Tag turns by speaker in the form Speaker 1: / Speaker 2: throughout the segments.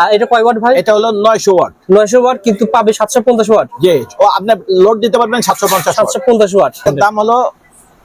Speaker 1: আর এটা কয় ওয়াট ভাই?
Speaker 2: এটা হলো নয়শো ওয়াট।
Speaker 1: নয়শো ওয়াট কিন্তু পাবে সাতশো পঞ্চাশ ওয়াট।
Speaker 2: জি। ও আপনি লোড দিতে পারবেন সাতশো পঞ্চাশ
Speaker 1: সাতশো পঞ্চাশ ওয়াট।
Speaker 2: এর দাম হলো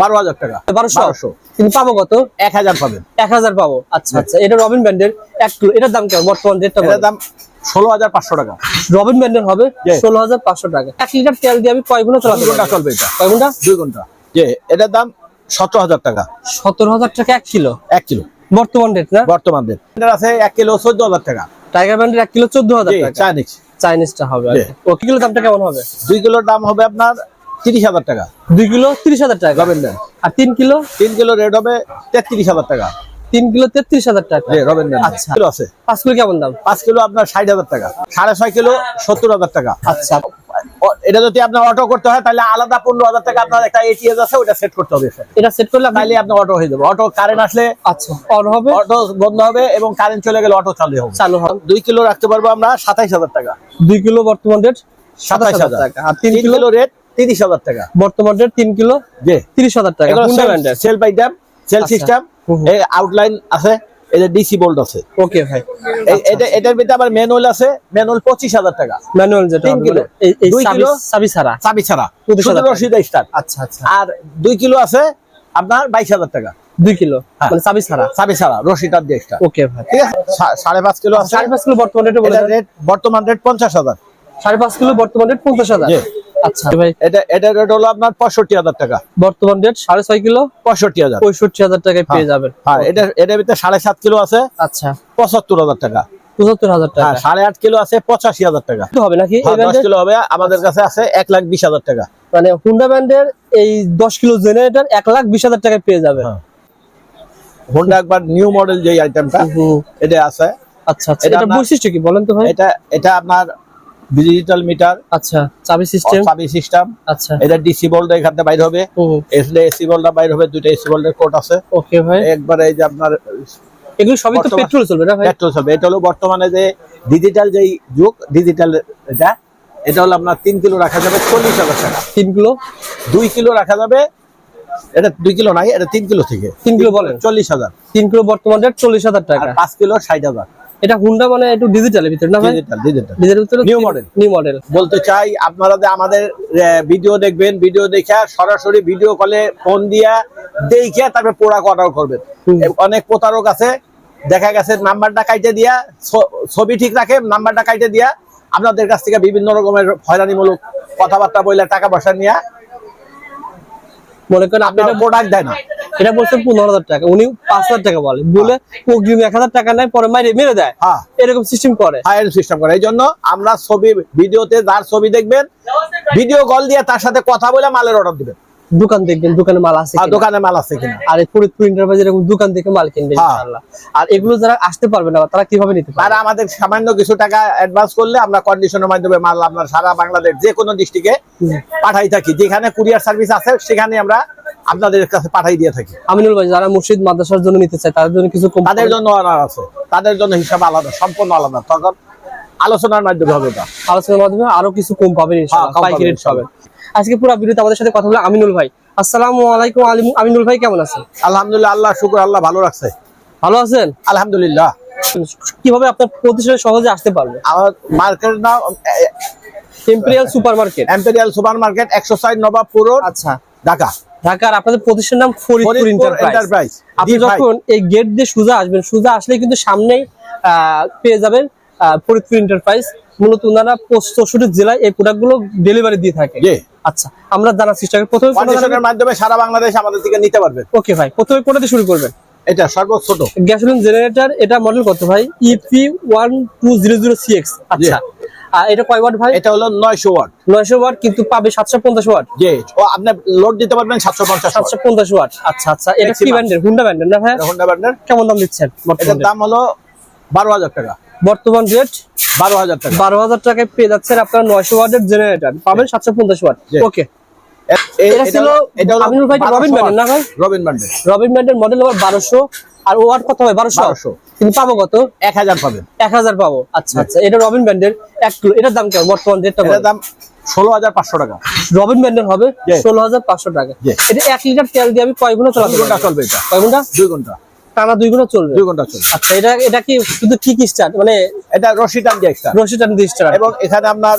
Speaker 2: বারো হাজার টাকা।
Speaker 1: বারোশো।
Speaker 2: বারোশো।
Speaker 1: কিন্তু পাবো কত?
Speaker 2: এক হাজার পাবেন।
Speaker 1: এক হাজার পাবো। আচ্ছা আচ্ছা এটা রবিন ব্যান্ডের এক কিলো। এটার দাম কেমন? বর্তমান রেটটা
Speaker 2: এটার দাম ষোলো হাজার পাঁচশো টাকা।
Speaker 1: রবিন ব্যান্ডের হবে. ষোলো হাজার পাঁচশো টাকা। এক লিটার তেল দিয়ে আমি কয়
Speaker 2: ঘণ্টা
Speaker 1: চালাতে ঘণ্টা
Speaker 2: চলবে এটা।
Speaker 1: কয় ঘণ্টা
Speaker 2: দুই ঘণ্টা জি এটার দাম সতেরো হাজার টাকা।
Speaker 1: সতেরো হাজার টাকা এক কিলো?
Speaker 2: এক কিলো।
Speaker 1: বর্তমান রেট না?
Speaker 2: বর্তমান রেট এটার আছে এক কিলো চোদ্দ হাজার টাকা।
Speaker 1: টাইগার ব্যান্ডের এক কিলো চোদ্দ হাজার
Speaker 2: চাইনিজ
Speaker 1: চাইনিজটা হবে। ও কি। কিলো দামটা কেমন হবে?
Speaker 2: দুই কিলোর দাম হবে আপনার তিরিশ হাজার টাকা।
Speaker 1: দুই কিলো তিরিশ হাজার টাকা।
Speaker 2: দেন
Speaker 1: আর তিন কিলো?
Speaker 2: তিন কিলো রেট হবে তেত্রিশ হাজার টাকা।
Speaker 1: তিন কিলো তেত্রিশ হাজার টাকা। আচ্ছা।
Speaker 2: আছে?
Speaker 1: পাঁচ কিলো কেমন দাম?
Speaker 2: পাঁচ কিলো আপনার ষাট হাজার টাকা। সাড়ে ছয় কিলো সত্তর হাজার টাকা।
Speaker 1: আচ্ছা।
Speaker 2: এটা যদি আপনার অটো করতে হয় তাহলে আলাদা পনেরো হাজার টাকা আপনার একটা এটিএস আছে ওটা সেট করতে হবে
Speaker 1: এটা সেট করলে
Speaker 2: তাহলে আপনার অটো হয়ে যাবে। অটো কারেন্ট আসলে
Speaker 1: আচ্ছা অন হবে?
Speaker 2: অটো বন্ধ হবে এবং কারেন্ট চলে গেলে অটো চালু হবে।
Speaker 1: চালু হবে।
Speaker 2: দুই কিলো রাখতে পারব আমরা সাতাইশ হাজার টাকা।
Speaker 1: দুই কিলো বর্তমান রেট
Speaker 2: সাতাইশ
Speaker 1: হাজার টাকা। আর তিন কিলো
Speaker 2: রেট তিরিশ হাজার টাকা।
Speaker 1: বর্তমান রেট তিন কিলো
Speaker 2: জি।
Speaker 1: তিরিশ হাজার টাকা।
Speaker 2: সেল বাই ড্যাম সেল। সিস্টেম। এই আউটলাইন আছে এই যে ডিসি বোল্ট আছে।
Speaker 1: ওকে ভাই।
Speaker 2: এটা এটার ভিতরে আবার ম্যানুয়াল আছে ম্যানুয়াল পঁচিশ হাজার টাকা।
Speaker 1: ম্যানুয়াল যেটা
Speaker 2: কিলো।
Speaker 1: মানে এই- এই
Speaker 2: দুই
Speaker 1: চাবি-
Speaker 2: কিলো।
Speaker 1: চাবি ছাড়া।
Speaker 2: চাবি ছাড়া। স্টার্ট
Speaker 1: আচ্ছা আচ্ছা।
Speaker 2: আর দুই কিলো আছে আপনার বাইশ হাজার টাকা।
Speaker 1: দুই কিলো?
Speaker 2: হ্যাঁ।
Speaker 1: মানে চাবি ছাড়া?
Speaker 2: চাবি ছাড়া রশিদার দিয়ে।
Speaker 1: ওকে ভাই।
Speaker 2: ঠিক আছে? সা- সাড়ে পাঁচ কিলো আছে।
Speaker 1: সাড়ে পাঁচ কিলো বর্তমান রেটে বলে
Speaker 2: রেট বর্তমান রেট পঞ্চাশ হাজার।
Speaker 1: সাড়ে পাঁচ কিলো বর্তমান রেট পঞ্চাশ হাজার।
Speaker 2: জি।
Speaker 1: আচ্ছা। ভাই
Speaker 2: এটা এটার রেট হলো আপনার পঁয়ষট্টি হাজার টাকা।
Speaker 1: বর্তমান রেট সাড়ে ছয় কিলো?
Speaker 2: পঁয়ষট্টি হাজার।
Speaker 1: পঁয়ষট্টি হাজার টাকায় পেয়ে যাবেন।
Speaker 2: হ্যাঁ এটা এটার ভিতরে সাড়ে সাত কিলো আছে।
Speaker 1: আচ্ছা।
Speaker 2: পঁচাত্তর হাজার টাকা।
Speaker 1: পঁচাত্তর হাজার টাকা।
Speaker 2: হ্যাঁ সাড়ে আট কিলো আছে পঁচাশি হাজার টাকা।
Speaker 1: হবে নাকি
Speaker 2: হ্যাঁ, দশ কিলো হবে আমাদের কাছে আছে এক লাখ বিশ হাজার টাকা।
Speaker 1: মানে হুন্ডা ব্র্যান্ডের এই দশ কিলো জেনারেটর এক লাখ বিশ হাজার টাকায় পেয়ে যাবে
Speaker 2: হ্যাঁ। হোন্ডা একবার নিউ মডেল যে আইটেমটা এটা আছে।
Speaker 1: আচ্ছা আচ্ছা।
Speaker 2: এটা
Speaker 1: এটা বৈশিষ্ট্য কি বলেন তো ভাই?
Speaker 2: এটা এটা আপনার ডিজিটাল মিটার
Speaker 1: আচ্ছা চাবি সিস্টেম
Speaker 2: চাবি সিস্টেম
Speaker 1: আচ্ছা।
Speaker 2: এটা ডিসি বল্ট এখান থেকে বাইর হবে। এসলে এসি বল্টটা বাইর হবে দুইটা এসি বল্টের কোড আছে।
Speaker 1: ওকে ভাই।
Speaker 2: একবার এই যে আপনার
Speaker 1: এগুলো সবই তো পেট্রোল চলবে না ভাই?
Speaker 2: পেট্রোল হবে এটা হলো বর্তমানে যে ডিজিটাল যেই যুগ ডিজিটাল এটা এটা হলো আপনার তিন কিলো রাখা যাবে চল্লিশ হাজার টাকা।
Speaker 1: তিন কিলো?
Speaker 2: দুই কিলো রাখা যাবে এটা দুই কিলো নাই এটা তিন কিলো থেকে।
Speaker 1: তিন কিলো বলেন।
Speaker 2: চল্লিশ হাজার।
Speaker 1: তিন কিলো বর্তমান রেট চল্লিশ হাজার টাকা।
Speaker 2: পাঁচ কিলো ষাট হাজার।
Speaker 1: এটা হুন্ডা মানে একটু ডিজিটালের ভিতরে না ভাই?
Speaker 2: ডিজিটাল ডিজিটাল
Speaker 1: ডিজিটাল ভিতরে
Speaker 2: New model.
Speaker 1: নিউ মডেল
Speaker 2: বলতে চাই আপনারা যে আমাদের ভিডিও দেখবেন ভিডিও দেখে সরাসরি ভিডিও কলে ফোন দিয়া দেখে তারপরে প্রোডাক্ট অর্ডার করবেন। অনেক প্রতারক আছে দেখা গেছে নাম্বারটা কাইটে দিয়া ছবি ঠিক রাখে নাম্বারটা কাইটে দিয়া আপনাদের কাছ থেকে বিভিন্ন রকমের হয়রানিমূলক কথাবার্তা বলে টাকা পয়সা নিয়ে
Speaker 1: মনে করেন আপনি
Speaker 2: প্রোডাক্ট দেয় না।
Speaker 1: এটা বলছেন পনেরো হাজার টাকা। উনি পাঁচ হাজার টাকা বলে। বলে অগ্রিম এক হাজার টাকা নেয় পরে মাইরে মেরে দেয়।
Speaker 2: হ্যাঁ।
Speaker 1: এরকম সিস্টেম করে।
Speaker 2: হায়ার সিস্টেম করে। এই জন্য আমরা ছবি ভিডিওতে যার ছবি দেখবেন ভিডিও কল দিয়ে তার সাথে কথা বলে মালের অর্ডার দিবেন।
Speaker 1: দোকান দেখবেন দোকানে মাল আছে
Speaker 2: আর
Speaker 1: কিনা।
Speaker 2: দোকানে মাল আছে কিনা।
Speaker 1: আর এই ফরিদপুর ইন্টারপ্রাইজ এরকম দোকান থেকে মাল কিনবে
Speaker 2: হ্যাঁ।
Speaker 1: ইনশাআল্লাহ। আর এগুলো যারা আসতে পারবে না তারা কীভাবে নিতে
Speaker 2: আর
Speaker 1: পারে
Speaker 2: আমাদের সামান্য কিছু টাকা অ্যাডভান্স করলে আমরা কন্ডিশনের মাধ্যমে মাল আপনার সারা বাংলাদেশ যে কোনো ডিস্ট্রিক্টে পাঠাই থাকি। যেখানে কুরিয়ার সার্ভিস আছে সেখানে আমরা আপনাদের কাছে পাঠাই দিয়ে থাকি।
Speaker 1: আমিনুল ভাই যারা মসজিদ মাদ্রাসার জন্য নিতে চায় তাদের জন্য কিছু
Speaker 2: তাদের জন্য অনার আছে। তাদের জন্য হিসাব আলাদা সম্পূর্ণ আলাদা। তখন আলোচনার মাধ্যমে হবে এটা।
Speaker 1: আলোচনার মাধ্যমে আরও কিছু কম পাবেন ইনশাআল্লাহ
Speaker 2: হ্যাঁ,
Speaker 1: পাইকারি রেট পাবেন আজকে পুরো ভিডিওতে আমাদের সাথে কথা বলে আমিনুল ভাই। আসসালামু আলাইকুম আমিনুল ভাই কেমন আছেন?
Speaker 2: আলহামদুলিল্লাহ আল্লাহ শুকুর আল্লাহ ভালো রাখছে।
Speaker 1: ভালো আছেন?
Speaker 2: আলহামদুলিল্লাহ।
Speaker 1: কীভাবে আপনার প্রতিষ্ঠানে সহজে আসতে পারবে
Speaker 2: আমার মার্কেট না
Speaker 1: imperial super market
Speaker 2: imperial super market একশো সাইড নবাবপুর রোড
Speaker 1: আচ্ছা।
Speaker 2: ঢাকা।
Speaker 1: ঢাকার আপনাদের প্রতিষ্ঠানের নাম ফরিদপুর এন্টারপ্রাইজ আপনি যখন এই গেট দিয়ে সোজা আসবেন সোজা আসলে কিন্তু সামনেই পেয়ে যাবেন ফরিদপুর এন্টারপ্রাইজ মূলত ওনারা চৌষট্টি জেলায় এই প্রোডাক্টগুলো ডেলিভারি দিয়ে থাকে। আচ্ছা আমরা জানার চেষ্টা করি। প্রথমে
Speaker 2: মাধ্যমে সারা বাংলাদেশ আমাদের থেকে নিতে পারবেন
Speaker 1: ওকে ভাই প্রথমে দিয়ে শুরু করবেন?
Speaker 2: এটা সর্বোচ্চ ছোট।
Speaker 1: গ্যাসোলিন জেনারেটর এটা মডেল কত ভাই? E P one two zero zero C X আচ্ছা আর এটা কয় ওয়াট ভাই?
Speaker 2: এটা হলো নয়শো ওয়াট।
Speaker 1: নয়শো ওয়াট কিন্তু পাবে সাতশো পঞ্চাশ ওয়াট।
Speaker 2: জি ও আপনি লোড দিতে পারবেন সাতশো পঞ্চাশ
Speaker 1: সাতশো পঞ্চাশ ওয়াট। আচ্ছা আচ্ছা এটা কি ব্র্যান্ডের? হুন্ডা ব্র্যান্ডের না ভাই?
Speaker 2: হুন্ডা ব্র্যান্ডের।
Speaker 1: কেমন দাম দিচ্ছেন
Speaker 2: এটার দাম হলো বারো হাজার টাকা।
Speaker 1: বর্তমান রেট
Speaker 2: বারো হাজার টাকা।
Speaker 1: বারো হাজার টাকায় পেয়ে যাচ্ছেন আপনার নয়শো ওয়াটের জেনারেটর পাবেন সাতশো পঞ্চাশ ওয়াট। ওকে এটা ছিল আমিনুল ভাই, রবিন ব্র্যান্ডের না ভাই?
Speaker 2: রবিন ব্র্যান্ডের
Speaker 1: রবিন ব্র্যান্ডের মডেল আবার বারোশো। আর ওয়াট কত হবে বারোশো? কিন্তু পাবো কত?
Speaker 2: এক হাজার পাবেন
Speaker 1: এক হাজার পাবো। আচ্ছা আচ্ছা। এটা রবিন ব্র্যান্ডের এক কিলো। এটার দাম কেমন? বর্তমান রেটটা
Speaker 2: দাম ষোলো হাজার পাঁচশো টাকা।
Speaker 1: রবিন ব্র্যান্ডের হবে ষোলো হাজার পাঁচশো টাকা। এটা এক লিটার তেল দিয়ে আমি কয় ঘণ্টা
Speaker 2: দুই
Speaker 1: চালাতে ঘণ্টা
Speaker 2: চলবে এটা।
Speaker 1: কয় ঘণ্টা
Speaker 2: দুই ঘণ্টা।
Speaker 1: টানা দুই ঘণ্টা চলবে।
Speaker 2: দুই ঘণ্টা চলবে।
Speaker 1: আচ্ছা এটা এটা কি শুধু ঠিক স্টার্ট মানে
Speaker 2: এটা রশি টান দিয়ে extra।
Speaker 1: রশি টান দিয়ে স্টার্ট
Speaker 2: এবং এখানে আপনার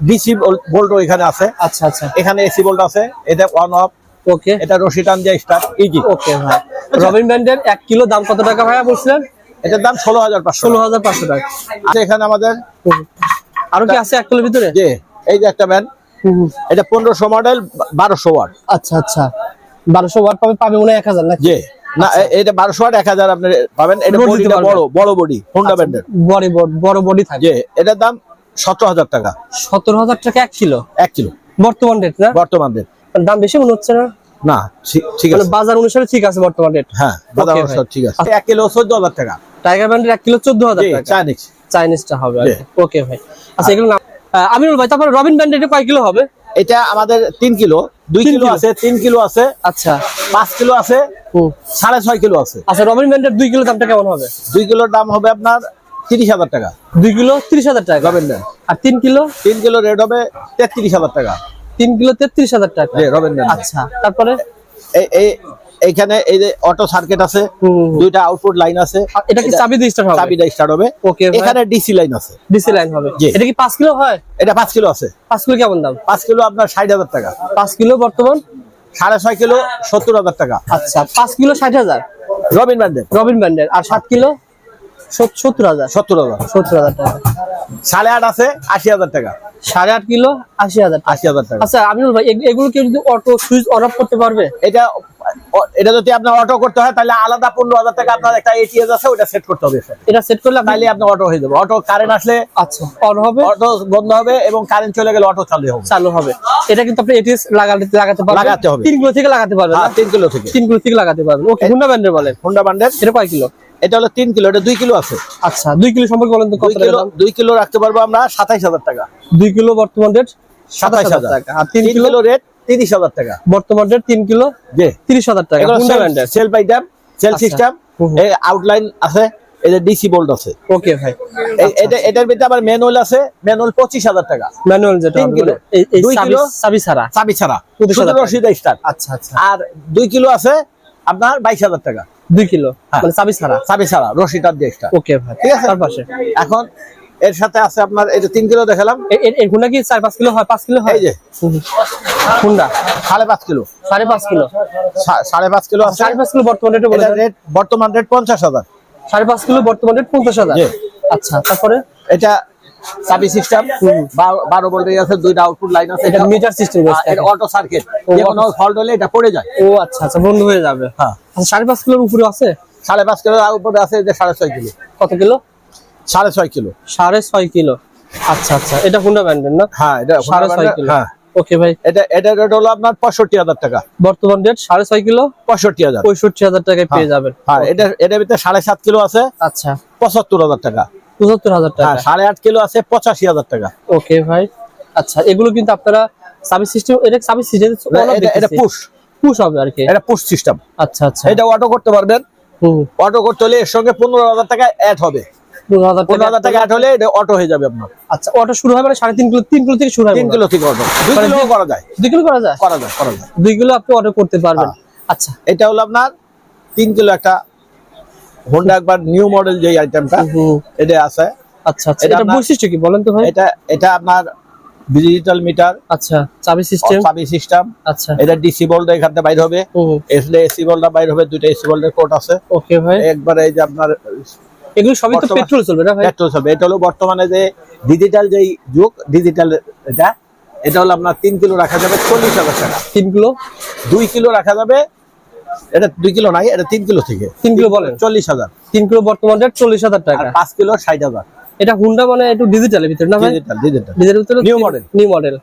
Speaker 2: ডিসি বোল্টও এখানে আছে।
Speaker 1: আচ্ছা আচ্ছা।
Speaker 2: এখানে এসি বোল্ট আছে এটা ওয়ান অফ
Speaker 1: ওকে।
Speaker 2: এটা রশি টান দিয়ে স্টার্ট ইজি
Speaker 1: ওকে ভাই। রবিন ব্যান্ডের এক কিলো দাম কত টাকা ভাইয়া বলছিলেন?
Speaker 2: এটার দাম ষোলো হাজার পাঁচশো
Speaker 1: ষোলো হাজার পাঁচশো টাকা।
Speaker 2: এখানে আমাদের।
Speaker 1: আরও কি আছে এক কিলোর ভিতরে?
Speaker 2: যে এই যে একটা ব্যান
Speaker 1: হুম, হুম।
Speaker 2: এটা পনেরোশো মডেল বারোশো ওয়াট
Speaker 1: আচ্ছা আচ্ছা। বারোশো ওয়াট পাবে পাবে মনে হয় এক হাজার নাকি?
Speaker 2: যে না এটা বারোশো ওয়াট এক হাজার আপনি পাবেন। এটা। বড় বড় বডি হোন্ডা ব্যান্ডের
Speaker 1: বড় বড় বডি থাকে
Speaker 2: এটার দাম সতেরো হাজার টাকা।
Speaker 1: সতেরো হাজার টাকা এক কিলো?
Speaker 2: এক কিলো।
Speaker 1: বর্তমান রেট না?
Speaker 2: বর্তমান রেট
Speaker 1: দাম বেশি মনে হচ্ছে না?
Speaker 2: না ঠিক-
Speaker 1: মানে
Speaker 2: আছে।
Speaker 1: বাজার অনুসারে ঠিক আছে বর্তমান রেট
Speaker 2: হ্যাঁ বাজার
Speaker 1: ভাই।
Speaker 2: ঠিক আছে। এক কিলো চোদ্দ হাজার টাকা।
Speaker 1: টাইগার ব্যান্ডের এক কিলো চোদ্দ হাজার টাকা।
Speaker 2: চাইনিজ
Speaker 1: চাইনিজটা হবে ওকে ভাই। আচ্ছা এগুলো আমিনুল ভাই তারপরে রবিন ব্যান্ড কয় কিলো হবে?
Speaker 2: এটা আমাদের তিন কিলো। দুই কিলো। আছে তিন কিলো আছে।
Speaker 1: আচ্ছা।
Speaker 2: পাঁচ কিলো আছে। সাড়ে ছয় কিলো আছে।
Speaker 1: আচ্ছা রবিন ব্যান্ডের দুই কিলো দামটা কেমন হবে?
Speaker 2: দুই কিলোর দাম হবে আপনার তিরিশ হাজার টাকা।
Speaker 1: দুই কিলো তিরিশ হাজার টাকা।
Speaker 2: রবিন
Speaker 1: আর তিন কিলো?
Speaker 2: তিন কিলো রেট হবে তেত্রিশ হাজার টাকা।
Speaker 1: তিন কিলো তেত্রিশ হাজার টাকা।
Speaker 2: রবিন
Speaker 1: আচ্ছা তারপরে?
Speaker 2: এই এই এইখানে এই যে অটো সার্কিট আছে। দুইটা আউটপুট লাইন আছে।
Speaker 1: এটা কি চাবি দিয়ে স্টার্ট হবে?
Speaker 2: চাবিটা স্টার্ট হবে।
Speaker 1: ওকে
Speaker 2: এখানে ডিসি লাইন আছে।
Speaker 1: ডিসি লাইন হবে। এটা কি পাঁচ কিলো হয়?
Speaker 2: এটা পাঁচ কিলো আছে।
Speaker 1: পাঁচ কিলো কেমন দাম?
Speaker 2: পাঁচ কিলো আপনার ষাট হাজার টাকা।
Speaker 1: পাঁচ কিলো বর্তমান?
Speaker 2: সাড়ে ছয় কিলো সত্তর হাজার টাকা।
Speaker 1: আচ্ছা পাঁচ কিলো ষাট হাজার।
Speaker 2: রবিন ব্যান্ডের
Speaker 1: রবিন ব্যান্ডের আর সাত কিলো? সত- সত্তর হাজার।
Speaker 2: সত্তর হাজার।
Speaker 1: সত্তর হাজার টাকা।
Speaker 2: সাড়ে আট আছে আশি হাজার টাকা।
Speaker 1: সাড়ে আট কিলো আশি হাজার
Speaker 2: আশি হাজার টাকা।
Speaker 1: আচ্ছা আমিনুল ভাই এগুলো কেউ যদি অটো সুইচ অন অফ করতে পারবে?
Speaker 2: এটা এটা যদি আপনার অটো করতে হয় তাহলে আলাদা পনেরো হাজার টাকা আপনার একটা এটিএস আছে ওটা সেট করতে হবে
Speaker 1: এটা সেট করলে আপনি
Speaker 2: আপনার অটো হয়ে যাবে। অটো কারেন্ট আসলে
Speaker 1: আচ্ছা অন হবে।
Speaker 2: অটো বন্ধ হবে এবং কারেন্ট চলে গেলে অটো চালু হবে।
Speaker 1: চালু হবে। এটা কিন্তু আপনি এটিএস লাগাতে লাগাতে পারবেন।
Speaker 2: লাগাতে হবে।
Speaker 1: তিন কিলো থেকে লাগাতে পারবেন
Speaker 2: হ্যাঁ তিন কিলো থেকে।
Speaker 1: তিন কিলো থেকে লাগাতে পারবেন। ওকে হুন্ডা ব্যান্ডের বলেন।
Speaker 2: হোন্ডা ব্যান্ডের?
Speaker 1: এটা কয় কিলো?
Speaker 2: এটা হলো তিন কিলো এটা দুই কিলো আছে।
Speaker 1: আচ্ছা দুই কিলো সম্পর্কে বলেন তো
Speaker 2: দুই কিলো দুই কিলো রাখতে পারব আমরা সাতাইশ হাজার টাকা।
Speaker 1: দুই কিলো বর্তমান রেট
Speaker 2: সাতাইশ
Speaker 1: হাজার টাকা। আর তিন কিলো
Speaker 2: রেট তিরিশ হাজার টাকা।
Speaker 1: বর্তমান রেট তিন কিলো
Speaker 2: জি।
Speaker 1: তিরিশ হাজার টাকা।
Speaker 2: আইটেম সেল
Speaker 1: আচ্ছা।
Speaker 2: সিস্টেম আউটলাইন আছে এই যে ডিসি বোল্ট আছে।
Speaker 1: ওকে ভাই।
Speaker 2: এটা এটার ভিতরে আবার ম্যানুয়াল আছে ম্যানুয়াল টাকা।
Speaker 1: ম্যানুয়াল যেটা
Speaker 2: তিন কিলো।
Speaker 1: এই-
Speaker 2: কিলো।
Speaker 1: চাবি ছাড়া।
Speaker 2: চাবি ছাড়া।
Speaker 1: টাকা। আচ্ছা আচ্ছা।
Speaker 2: আর দুই কিলো আছে আপনার বাইশ হাজার টাকা।
Speaker 1: দুই কিলো?
Speaker 2: হ্যাঁ।
Speaker 1: মানে চাবি ছাড়া?
Speaker 2: চাবি ছাড়া রশিটার
Speaker 1: ওকে ভাই
Speaker 2: ঠিক আছে?
Speaker 1: তার পাশে।
Speaker 2: এখন এর সাথে আছে আপনার এই যে তিন কিলো দেখালাম।
Speaker 1: এ- এ- এই হুন্ডা কি চার পাঁচ কিলো হয় পাঁচ কিলো হয়?
Speaker 2: এই যে।
Speaker 1: হুন্ডা
Speaker 2: সাড়ে পাঁচ কিলো।
Speaker 1: সাড়ে পাঁচ কিলো।
Speaker 2: সাড়ে পাঁচ কিলো আছে।
Speaker 1: সাড়ে পাঁচ কিলো বর্তমান রেটে
Speaker 2: বর্তমান রেট পঞ্চাশ হাজার।
Speaker 1: সাড়ে পাঁচ কিলো বর্তমান রেট পঞ্চাশ হাজার। আচ্ছা তারপরে?
Speaker 2: এটা চাবি সিস্টেম বারো ভোল্টেজ আছে দুইটা আউটপুট লাইন আছে
Speaker 1: এটা মিটার সিস্টেম
Speaker 2: এটা অটো সার্কিট
Speaker 1: ও,
Speaker 2: যে কোনো ফল্ট হলে এটা পড়ে যায়।
Speaker 1: ও আচ্ছা আচ্ছা বন্ধ হয়ে যাবে।
Speaker 2: হ্যাঁ।
Speaker 1: আচ্ছা সাড়ে পাঁচ কিলোর উপরে আছে?
Speaker 2: সাড়ে পাঁচ কিলো উপরে আছে যে সাড়ে ছয় কিলো।
Speaker 1: কত কিলো?
Speaker 2: সাড়ে ছয় কিলো।
Speaker 1: সাড়ে ছয় কিলো। আচ্ছা আচ্ছা এটা হুন্ডা ব্যান্ডের না?
Speaker 2: হ্যাঁ এটা
Speaker 1: সাড়ে ছয় কিলো।
Speaker 2: হ্যাঁ।
Speaker 1: ওকে ভাই।
Speaker 2: এটা এটা রেট হলো আপনার পঁয়ষট্টি হাজার টাকা।
Speaker 1: বর্তমান রেট সাড়ে ছয় কিলো?
Speaker 2: পঁয়ষট্টি হাজার।
Speaker 1: পঁয়ষট্টি হাজার টাকায় পেয়ে যাবেন।
Speaker 2: হ্যাঁ এটা এটার ভিতরে সাড়ে সাত কিলো আছে।
Speaker 1: আচ্ছা।
Speaker 2: পঁচাত্তর হাজার টাকা।
Speaker 1: পঁচাত্তর হাজার টাকা।
Speaker 2: হ্যাঁ সাড়ে আট কিলো আছে পঁচাশি হাজার টাকা।
Speaker 1: ওকে ভাই। আচ্ছা এগুলো কিন্তু আপনারা সার্ভিস সিস্টেম এটা সার্ভিস সিস্টেম
Speaker 2: এটা- পুশ
Speaker 1: পুশ হবে আর কি।
Speaker 2: এটা পুশ সিস্টেম
Speaker 1: আচ্ছা আচ্ছা।
Speaker 2: এটা অটো করতে পারবেন।
Speaker 1: হুম।
Speaker 2: অটো করতে হলে এর সঙ্গে পনেরো হাজার টাকা অ্যাড হবে। টাকা অ্যাড হলে এটা অটো হয়ে যাবে আপনার।
Speaker 1: আচ্ছা অটো শুরু হবে মানে সাড়ে তিন কিলো তিন কিলো থেকে শুরু হবে
Speaker 2: তিন কিলো থেকে অটো দুই
Speaker 1: মানে
Speaker 2: কিলো করা যায়।
Speaker 1: দুই কিলো করা যায়?
Speaker 2: করা যায় করা যায়।
Speaker 1: দুই কিলো আপনি অর্ডার করতে পারবেন।
Speaker 2: হ্যাঁ।
Speaker 1: আচ্ছা।
Speaker 2: এটা হলো আপনার তিন কিলো একটা হোন্ডা একবার নিউ মডেল যে আইটেমটা এটা আছে।
Speaker 1: আচ্ছা আচ্ছা।
Speaker 2: এটা
Speaker 1: বৈশিষ্ট্য কি বলেন তো ভাই?
Speaker 2: এটা এটা আপনার ডিজিটাল মিটার
Speaker 1: আচ্ছা চাবি সিস্টেম
Speaker 2: চাবি সিস্টেম
Speaker 1: আচ্ছা।
Speaker 2: এটা ডিসি বলটা এখান বাইর হবে। এসলে এসি বলটা বাইর হবে দুইটা এসি বল্টের কোড আছে।
Speaker 1: ওকে ভাই।
Speaker 2: একবার এই যে আপনার
Speaker 1: এগুলো সবই তো পেট্রোল চলবে না ভাই?
Speaker 2: পেট্রোল হবে এটা হলো বর্তমানে যে ডিজিটাল যেই যুগ ডিজিটাল এটা এটা হলো আপনার তিন কিলো রাখা যাবে চল্লিশ হাজার টাকা।
Speaker 1: তিন কিলো?
Speaker 2: দুই কিলো রাখা যাবে এটা দুই কিলো নাই এটা তিন কিলো থেকে।
Speaker 1: তিন কিলো বলেন?
Speaker 2: চল্লিশ হাজার।
Speaker 1: তিন কিলো বর্তমান রেট চল্লিশ হাজার টাকা।
Speaker 2: পাঁচ কিলো ষাট হাজার।
Speaker 1: এটা হুন্ডা মানে একটু ডিজিটালের ভিতরে না
Speaker 2: ডিজিটাল ডিজিটাল
Speaker 1: ডিজিটাল ভিতরে
Speaker 2: New model।
Speaker 1: নিউ মডেল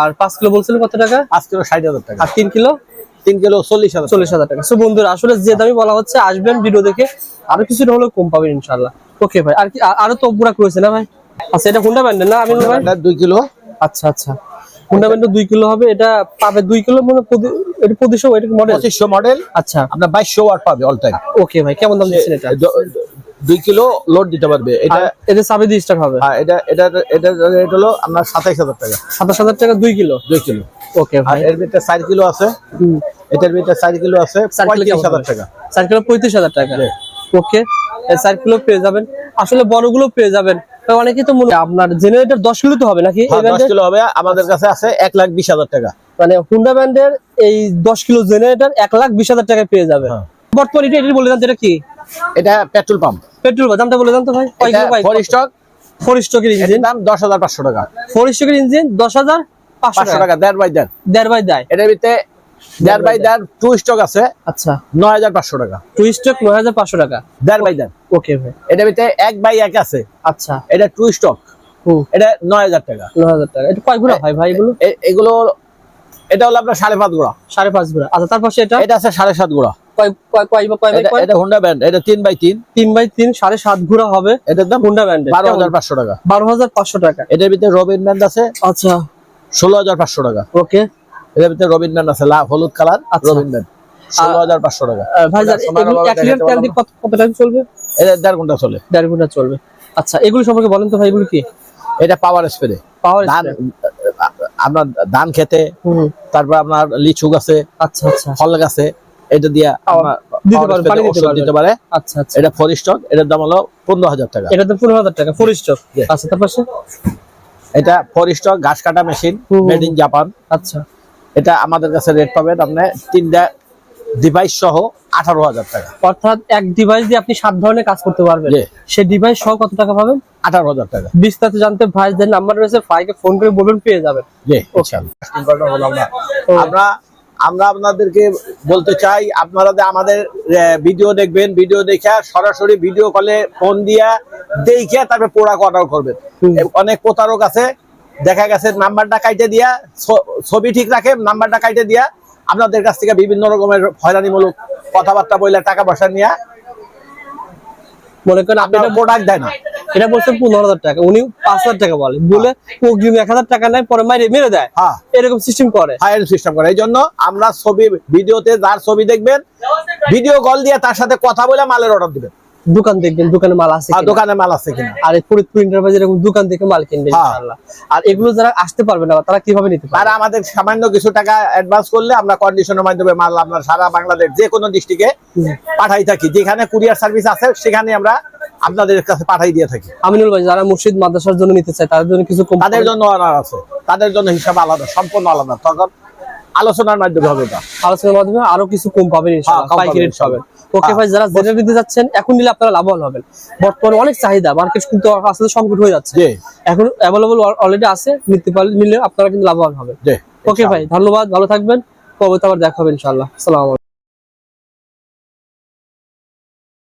Speaker 1: আর পাঁচ কিলো বলছিলেন কত টাকা?
Speaker 2: পাঁচ কিলো ষাট হাজার টাকা।
Speaker 1: আর তিন কিলো?
Speaker 2: তিন কিলো চল্লিশ হাজার।
Speaker 1: চল্লিশ হাজার টাকা। সো বন্ধুরা আসলে যে দামি বলা হচ্ছে আসবেন ভিডিও দেখে। আরও কিছুটা হলেও কম পাবেন ইনশাল্লাহ ওকে ভাই। আর কি আরও তো পুরা রয়েছে না ভাই? আচ্ছা এটা হুন্ডা ব্যান্ডের না আমি ভাই?
Speaker 2: দুই কিলো।
Speaker 1: আচ্ছা আচ্ছা। ব্যান্ডের দুই কিলো হবে এটা পাবে দুই কিলো মানে এটা পঁচিশশো এটা মডেল
Speaker 2: পঁচিশশো মডেল
Speaker 1: আচ্ছা।
Speaker 2: আপনার বাইশশো ওয়াট পাবে অল টাইম
Speaker 1: ওকে ভাই কেমন দাম দিচ্ছেন এটা?
Speaker 2: দুই কিলো লোড দিতে পারবে। এটা
Speaker 1: এদের চাবি দিয়ে স্টার্ট হবে?
Speaker 2: হ্যাঁ এটা এটা এটা রেট হলো আপনার সাতাইশ হাজার টাকা।
Speaker 1: সাতাশ হাজার টাকা দুই কিলো?
Speaker 2: দুই কিলো।
Speaker 1: ওকে ভাই।
Speaker 2: এর ভিতরে চার কিলো আছে। এটার ভিতরে চার কিলো আছে
Speaker 1: চার কিলো
Speaker 2: পঁয়ত্রিশ
Speaker 1: কেমন
Speaker 2: হাজার
Speaker 1: হবে?
Speaker 2: টাকা।
Speaker 1: চার কিলো পঁয়ত্রিশ হাজার টাকা।
Speaker 2: জি।
Speaker 1: ওকে চার কিলো পেয়ে যাবেন। আসলে বড়গুলো পেয়ে যাবেন। তো অনেকেই তো আপনার জেনারেটর দশ কিলো তো হবে নাকি
Speaker 2: হ্যাঁ, দশ কিলো হবে। আমাদের কাছে আছে এক লাখ বিশ হাজার টাকা।
Speaker 1: মানে হুন্ডা ব্র্যান্ডের এই দশ কিলো জেনারেটর এক লাখ বিশ হাজার টাকায় পেয়ে যাবে।
Speaker 2: হ্যাঁ।
Speaker 1: বর্তমানে এটা এটা বলে দেন এটা কি?
Speaker 2: এটা পেট্রোল পাম্প
Speaker 1: পেট্রোল পাম্প দামটা বলে দেন তো ভাই। কয় কিলো
Speaker 2: ফোর স্টক
Speaker 1: ফোর স্টকের ইঞ্জিন
Speaker 2: দাম দশ হাজার পাঁচশো টাকা।
Speaker 1: ফোর স্টকের ইঞ্জিন দশ হাজার পাঁচশো টাকা।
Speaker 2: দেড় বাই দেড়।
Speaker 1: দেড় বাই দেয়
Speaker 2: এটার ভিতরে দেড় বাই দেড় টু স্টক আছে।
Speaker 1: আচ্ছা।
Speaker 2: নয় হাজার পাঁচশো টাকা।
Speaker 1: টু স্টক নয় হাজার পাঁচশো টাকা।
Speaker 2: দেড় বাই দেড়।
Speaker 1: ওকে ভাই।
Speaker 2: এটার ভিতরে এক বাই এক আছে।
Speaker 1: আচ্ছা।
Speaker 2: এটা টু স্টক এটা নয় হাজার টাকা।
Speaker 1: নয় হাজার টাকা। এটা কয় ঘোড়া হয় ভাই এগুলো?
Speaker 2: এগুলো এটা হলো আপনার সাড়ে পাঁচ গোড়া।
Speaker 1: সাড়ে পাঁচ ঘোড়া আচ্ছা তার পাশে এটা
Speaker 2: এটা আছে সাড়ে সাত গোড়া।
Speaker 1: কয়
Speaker 2: এটা হোন্ডা ব্যান্ড এটা তিন বাই তিন।
Speaker 1: তিন বাই তিন সাড়ে সাত ঘোড়া হবে
Speaker 2: এটার দাম
Speaker 1: হুন্ডা ব্র্যান্ডের
Speaker 2: বারো হাজার পাঁচশো টাকা।
Speaker 1: বারো হাজার পাঁচশো টাকা।
Speaker 2: এটার ভিতরে রবিন ব্যান্ড আছে।
Speaker 1: আচ্ছা।
Speaker 2: ষোলো হাজার পাঁচশো টাকা।
Speaker 1: ওকে
Speaker 2: এটার ভিতরে রবিন ব্যান্ড আছে হলুদ কালার
Speaker 1: আচ্ছা।
Speaker 2: রবিন ব্যান্ড ষোলো হাজার পাঁচশো টাকা।
Speaker 1: কত চলবে?
Speaker 2: এটা দেড় ঘণ্টা চলে।
Speaker 1: দেড় ঘণ্টা চলবে। আচ্ছা এগুলো সম্পর্কে বলেন তো ভাই এগুলো কি?
Speaker 2: এটা পাওয়ার স্প্রে
Speaker 1: পাওয়ার
Speaker 2: আপনার ধান খেতে তারপর আপনার লিচু গাছে
Speaker 1: আচ্ছা আচ্ছা।
Speaker 2: ফল গাছে এটা দিয়া
Speaker 1: দিতে
Speaker 2: পারে।
Speaker 1: আচ্ছা আচ্ছা।
Speaker 2: এটা ফোর স্টক এটার দাম হলো পনেরো হাজার টাকা।
Speaker 1: এটা তো পনেরো হাজার টাকা ফোর স্টক
Speaker 2: জি।
Speaker 1: আচ্ছা তার পাশে
Speaker 2: এটা ফোর স্টক ঘাস কাটা মেশিন। মেড ইন জাপান
Speaker 1: আচ্ছা।
Speaker 2: এটা আমাদের কাছে রেট পাবেন আপনি তিনটা ডিভাইস সহ আঠারো হাজার টাকা।
Speaker 1: অর্থাৎ এক ডিভাইস দিয়ে আপনি সাত ধরনের কাজ করতে পারবেন। সেই ডিভাইস সহ কত টাকা পাবেন?
Speaker 2: আঠারো হাজার টাকা।
Speaker 1: বিস্তারিত জানতে ভাইদের নাম্বার রয়েছে ভাইকে ফোন করে বলবেন পেয়ে যাবেন।
Speaker 2: আমরা। আমরা আপনাদেরকে বলতে চাই আপনারা যে আমাদের ভিডিও দেখবেন ভিডিও দেখে সরাসরি ভিডিও কলে ফোন দিয়া দেখে তারপরে প্রোডাক্ট অর্ডার করবেন। অনেক প্রতারক আছে দেখা গেছে নাম্বারটা কাইটে দিয়া ছবি ঠিক রাখে নাম্বারটা কাইটে দিয়া আপনাদের কাছ থেকে বিভিন্ন রকমের হয়রানিমূলক কথাবার্তা বলে টাকা পয়সা নিয়ে
Speaker 1: মনে করেন আপনি
Speaker 2: প্রোডাক্ট দেয় না।
Speaker 1: এটা বলছেন পনেরো হাজার টাকা উনি পাঁচ হাজার টাকা বলে। বলে অগ্রিম এক হাজার টাকা নেয় পরে মাইরে মেরে দেয়।
Speaker 2: হ্যাঁ।
Speaker 1: এরকম সিস্টেম করে।
Speaker 2: ফাইল সিস্টেম করে। এই জন্য আমরা ছবি ভিডিওতে যার ছবি দেখবেন ভিডিও কল দিয়ে তার সাথে কথা বলে মালের অর্ডার দিবেন।
Speaker 1: দোকান দেখবেন দোকানে মাল আছে
Speaker 2: দোকানে মাল আছে কিনা।
Speaker 1: আর এই ফরিদপুর ইন্টারপ্রাইজ এরকম দোকান থেকে মাল কিনবে
Speaker 2: হ্যাঁ।
Speaker 1: ইনশাআল্লাহ। আর এগুলো যারা আসতে পারবে না তারা কীভাবে নিতে পারে
Speaker 2: আমাদের সামান্য কিছু টাকা অ্যাডভান্স করলে আমরা কন্ডিশনের মাধ্যমে মাল আপনার সারা বাংলাদেশ যে কোনো ডিস্ট্রিক্টে পাঠাই থাকি। যেখানে কুরিয়ার সার্ভিস আছে সেখানে আমরা আপনাদের কাছে পাঠাই দিয়ে থাকি।
Speaker 1: আমিনুল ভাই যারা মুর্শিদ মাদ্রাসার জন্য নিতে চায় তাদের জন্য কিছু কম
Speaker 2: তাদের জন্য অনার আছে। তাদের জন্য হিসাব আলাদা সম্পূর্ণ আলাদা। তখন আলোচনার মাধ্যমে হবে
Speaker 1: আলোচনার মাধ্যমে আরও কিছু কম পাবেন ইনশাআল্লাহ। পাইকারি
Speaker 2: পাবেন, ইনশাআল্লাহ।
Speaker 1: ওকে। ভাই যারা জেনে দিতে যাচ্ছেন এখন নিলে আপনারা লাভবান হবেন। বর্তমানে অনেক চাহিদা মার্কেট কিন্তু আসলে সংকট হয়ে যাচ্ছে। এখন অ্যাভেলেবল অলরেডি আছে নিতে পারলে নিলে আপনারা কিন্তু লাভবান হবেন। ওকে ভাই ধন্যবাদ ভালো থাকবেন। পরবর্তী আবার দেখা হবে ইনশাআল্লাহ। আসসালামু আলাইকুম।